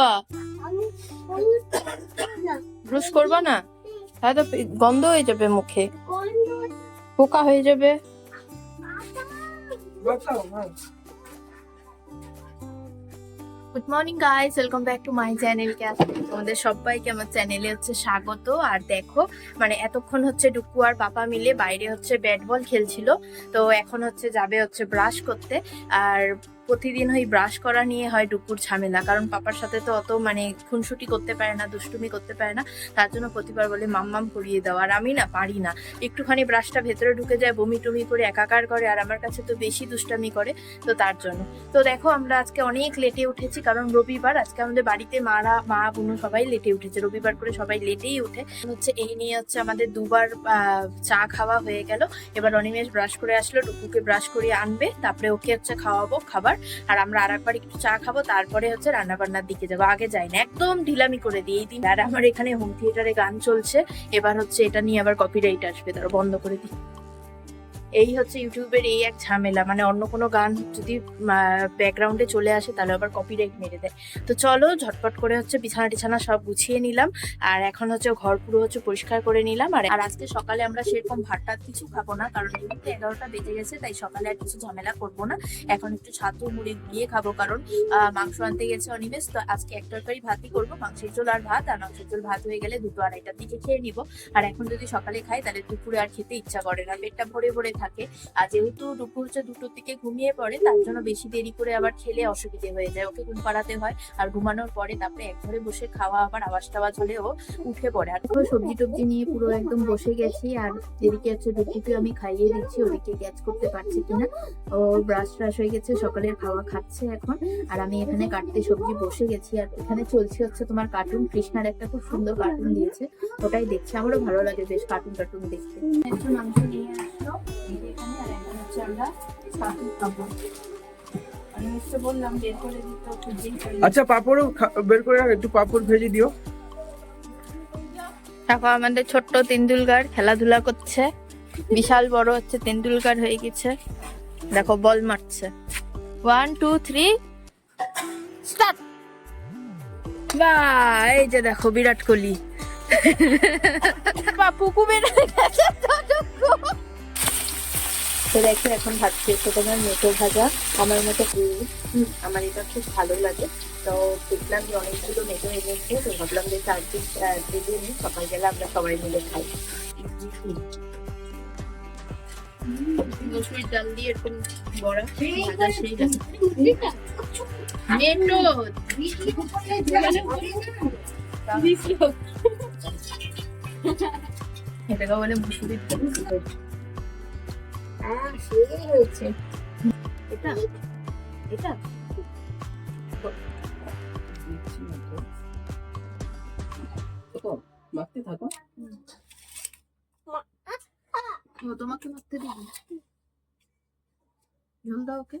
বা ব্রুশ করবা না? তাহলে তো গন্ধ হয়ে যাবে মুখে। পোকা হয়ে যাবে। Good morning guys welcome back to my channel কে তোমাদের সবাইকে আমার চ্যানেলে হচ্ছে স্বাগত। আর দেখো মানে এতক্ষণ হচ্ছে ডুকু আর পাপা মিলে বাইরে হচ্ছে ব্যাট বল খেলছিল। তো এখন হচ্ছে যাবে হচ্ছে ব্রাশ করতে। আর প্রতিদিন ওই ব্রাশ করা নিয়ে হয় ডুকুর ঝামেলা। কারণ পাপার সাথে তো অত মানে খুনসুটি করতে পারে না, দুষ্টুমি করতে পারে না। তার জন্য প্রতিবার বলে মাম্মাম করিয়ে দাও। আর আমি না পারি না। একটুখানি ব্রাশটা ভেতরে ঢুকে যায়, বমি টমি করে একাকার করে, আর আমার কাছে তো বেশি দুষ্টামি করে, তো তার জন্য। তো দেখো, আমরা আজকে অনেক লেটে উঠেছি, কারণ রবিবার আজকে আমাদের বাড়িতে মারা, মা বোন সবাই লেটে উঠেছে। রবিবার করে সবাই লেটেই উঠে। হচ্ছে এই নিয়ে হচ্ছে আমাদের দুবার চা খাওয়া হয়ে গেল। এবার অনিমেষ ব্রাশ করে আসলো, টুকুকে ব্রাশ করিয়ে আনবে। তারপরে ওকে হচ্ছে খাওয়াবো, খাবার। আর আমরা আর একবার একটু চা খাব, তারপরে হচ্ছে রান্নাবান্নার দিকে যাব। আগে যাই না, একদম ঢিলামি করে দিই দিন। আর আমার এখানে হোম থিয়েটারে গান চলছে, এবার হচ্ছে এটা নিয়ে আবার কপিরাইট আসবে তারা বন্ধ করে দিই। এই হচ্ছে ইউটিউবের এই এক ঝামেলা। মানে অন্য কোনো গান যদি ব্যাকগ্রাউন্ডে চলে আসে, তাহলে আবার কপিরাইট মেরে দেয়। তো চলো, ঝটপট করে হচ্ছে বিছানা টিছানা সব গুছিয়ে নিলাম। আর এখন হচ্ছে ঘর পুরো হচ্ছে পরিষ্কার করে নিলাম। আর আর আজকে সকালে আমরা সেরকম ভাত টাত কিছু খাব না, কারণ যেহেতু এগারোটা বেজে গেছে, তাই সকালে আর কিছু ঝামেলা করব না। এখন একটু ছাতু, মুড়ি দিয়ে খাব, কারণ মাংস আনতে গেছে অনিমেষ। তো আজকে এক তরকারি ভাতই করব, মাংসের ঝোল আর ভাত। আর মাংসের ঝোল ভাত হয়ে গেলে দুটো আড়াইটার দিকে খেয়ে নিবো। আর এখন যদি সকালে খাই, তাহলে দুপুরে আর খেতে ইচ্ছা করে না। পেটটা ভরে ভরে থাকে। আর যেহেতু দুপুর হচ্ছে দুটোর দিকে ঘুমিয়ে পড়ে, তার জন্য বেশি দেরি করে আবার খেলে অসুবিধে হয়ে যায়। ওকে ঘুম পাড়াতে হয় আর ঘুমানোর পরে তারপরে এক ঘরে বসে খাওয়া আবার আওয়াজ টাওয়াজ হলে ও উঠে পড়ে। আর সবজি টবজি নিয়ে পুরো একদম বসে গেছি আর এদিকে হচ্ছে দুপুরকে আমি খাইয়ে দিচ্ছি, ওদিকে ক্যাচ করতে পারছি কিনা। ও ব্রাশ ট্রাশ হয়ে গেছে, সকালের খাওয়া খাচ্ছে এখন। আর আমি এখানে কাটতে সবজি বসে গেছি আর এখানে চলছে হচ্ছে তোমার কার্টুন কৃষ্ণার একটা খুব সুন্দর কার্টুন দিয়েছে, ওটাই দেখছি। আমারও ভালো লাগে বেশ কার্টুন কার্টুন দেখতে মাংস নিয়ে আসলো আচ্ছা পাপড়ও বের করে রাখ একটু পাপড় ভেজে দিও। দেখো আমাদের ছোট্ট তেন্ডুলকার খেলাধুলা করছে। বিশাল বড় হচ্ছে তেন্ডুলকার হয়ে গেছে। দেখো বল মারছে। ওয়ান টু থ্রি স্টার্ট বা এই যে দেখো বিরাট কোহলি। পুকু বেড়ে গেছে। তো দেখো এখন ভাবছি খেয়েছে তোমার মেটো ভাজা আমার মতো আমার এটা খুব ভালো লাগে। তো দেখলাম যে অনেকগুলো মেটো এনেছে তো ভাবলাম যে চার ভেজে নিই সকালবেলা আমরা সবাই মিলে খাই। মসুরির ডাল দিয়ে এরকম বড়া ভাজা সেই মেটো এটাকে বলে মুসুরির ডাল। আহ, সেই হয়েছে। এটা? এটা? মাখতে থাকো। তোমাকে মারতে দিবি। ঝোল দাও ওকে।